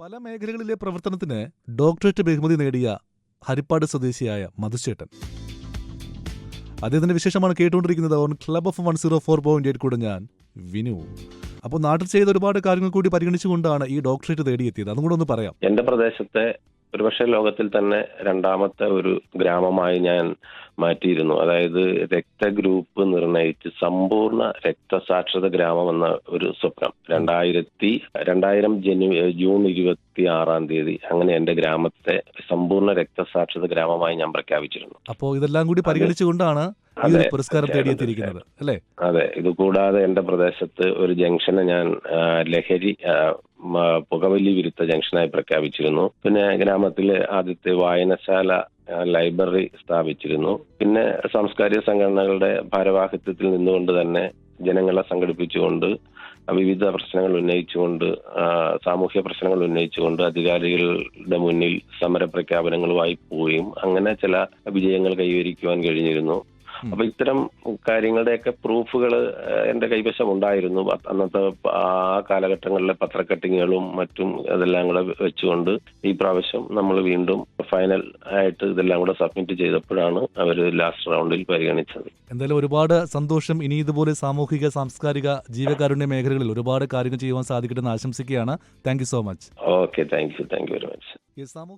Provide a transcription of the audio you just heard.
പല മേഖലകളിലെ പ്രവർത്തനത്തിന് ഡോക്ടറേറ്റ് ബഹുമതി നേടിയ ഹരിപ്പാട് സ്വദേശിയായ മധുശേട്ടൻ. അദ്ദേഹത്തിന്റെ വിശേഷമാണ് കേട്ടുകൊണ്ടിരിക്കുന്നത്. On club of one zero four point eight കൂടെ ഞാൻ വിനു. അപ്പോൾ നാട്ടിൽ ചെയ്ത ഒരുപാട് കാര്യങ്ങൾ കൂടി പരിഗണിച്ചുകൊണ്ടാണ് ഈ ഡോക്ടറേറ്റ് തേടിയെത്തിയത്. അതും കൂടെ ഒന്ന് പറയാം. എന്റെ പ്രദേശത്തെ ഒരുപക്ഷെ ലോകത്തിൽ തന്നെ രണ്ടാമത്തെ ഒരു ഗ്രാമമായി ഞാൻ മാറ്റിയിരുന്നു. അതായത് രക്തഗ്രൂപ്പ് നിർണയിച്ച് സമ്പൂർണ രക്തസാക്ഷരത ഗ്രാമം എന്ന ഒരു സ്വപ്നം. രണ്ടായിരത്തി രണ്ടായിരം ജനു ജൂൺ ഇരുപത്തി ആറാം തീയതി അങ്ങനെ എന്റെ ഗ്രാമത്തെ സമ്പൂർണ രക്തസാക്ഷരത ഗ്രാമമായി ഞാൻ പ്രഖ്യാപിച്ചിരുന്നു. അപ്പോൾ ഇതെല്ലാം കൂടി പരിഗണിച്ചുകൊണ്ടാണ് പുരസ്കാരം തേടിയെത്തിയിരിക്കുന്നത് അല്ലേ? അതെ ഇത് കൂടാതെ എന്റെ പ്രദേശത്ത് ഒരു ജംഗ്ഷന് ഞാൻ ലഹരി പുകവലി വിരുദ്ധ ജംഗ്ഷനായി പ്രഖ്യാപിച്ചിരുന്നു പിന്നെ ഗ്രാമത്തിലെ ആദ്യത്തെ വായനശാല ലൈബ്രറി സ്ഥാപിച്ചിരുന്നു പിന്നെ സാംസ്കാരിക സംഘടനകളുടെ ഭാരവാഹിത്വത്തിൽ നിന്നുകൊണ്ട് തന്നെ ജനങ്ങളെ സംഘടിപ്പിച്ചുകൊണ്ട് വിവിധ പ്രശ്നങ്ങൾ ഉന്നയിച്ചുകൊണ്ട് സാമൂഹ്യ പ്രശ്നങ്ങൾ ഉന്നയിച്ചുകൊണ്ട് അധികാരികളുടെ മുന്നിൽ സമര പ്രഖ്യാപനങ്ങളുമായി പോവുകയും അങ്ങനെ ചില വിജയങ്ങൾ കൈവരിക്കുവാൻ കഴിഞ്ഞിരുന്നു. അപ്പൊ ഇത്തരം കാര്യങ്ങളുടെയൊക്കെ പ്രൂഫുകൾ എന്റെ കൈവശം ഉണ്ടായിരുന്നു അന്നത്തെ ആ കാലഘട്ടങ്ങളിലെ പത്രക്കട്ടിങ്ങുകളും മറ്റും ഇതെല്ലാം കൂടെ വെച്ചുകൊണ്ട് ഈ പ്രാവശ്യം നമ്മൾ വീണ്ടും ഫൈനൽ ആയിട്ട് ഇതെല്ലാം കൂടെ സബ്മിറ്റ് ചെയ്തപ്പോഴാണ് അവർ ലാസ്റ്റ് റൗണ്ടിൽ പരിഗണിച്ചത്. എന്തായാലും ഒരുപാട് സന്തോഷം. ഇനി ഇതുപോലെ സാമൂഹിക സാംസ്കാരിക ജീവകാരുണ്യ മേഖലകളിൽ ഒരുപാട് കാര്യങ്ങൾ ചെയ്യുവാൻ സാധിക്കട്ടെ എന്ന് ആശംസിക്കുകയാണ്. Thank you so much okay thank you thank you very much സാമൂഹിക